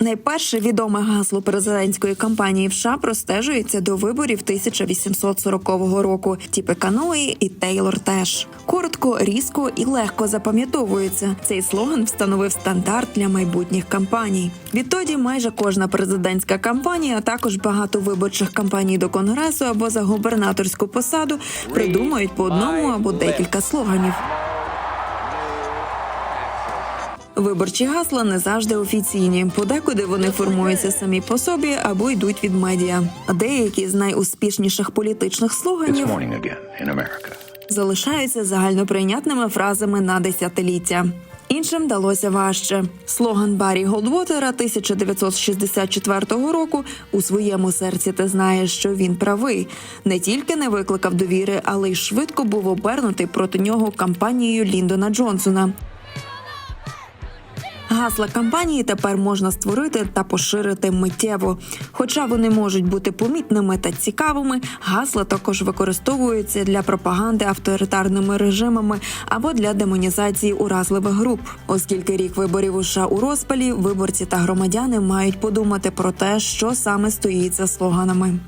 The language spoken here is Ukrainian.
Найперше відоме гасло президентської кампанії в США простежується до виборів 1840 року. Тіпи Каної і Тейлор теж коротко, різко і легко запам'ятовується. Цей слоган встановив стандарт для майбутніх кампаній. Відтоді майже кожна президентська кампанія, а також багато виборчих кампаній до конгресу або за губернаторську посаду придумують по одному або декілька слоганів. Виборчі гасла не завжди офіційні. Подекуди вони формуються самі по собі або йдуть від медіа. А деякі з найуспішніших політичних слоганів залишаються загальноприйнятними фразами на десятиліття. Іншим далося важче. Слоган Баррі Голдвотера 1964 року у своєму серці ти знаєш, що він правий. Не тільки не викликав довіри, але й швидко був обернутий проти нього кампанією Ліндона Джонсона. Гасла кампанії тепер можна створити та поширити миттєво. Хоча вони можуть бути помітними та цікавими, гасла також використовуються для пропаганди авторитарними режимами або для демонізації уразливих груп. Оскільки рік виборів у США у розпалі, виборці та громадяни мають подумати про те, що саме стоїть за слоганами.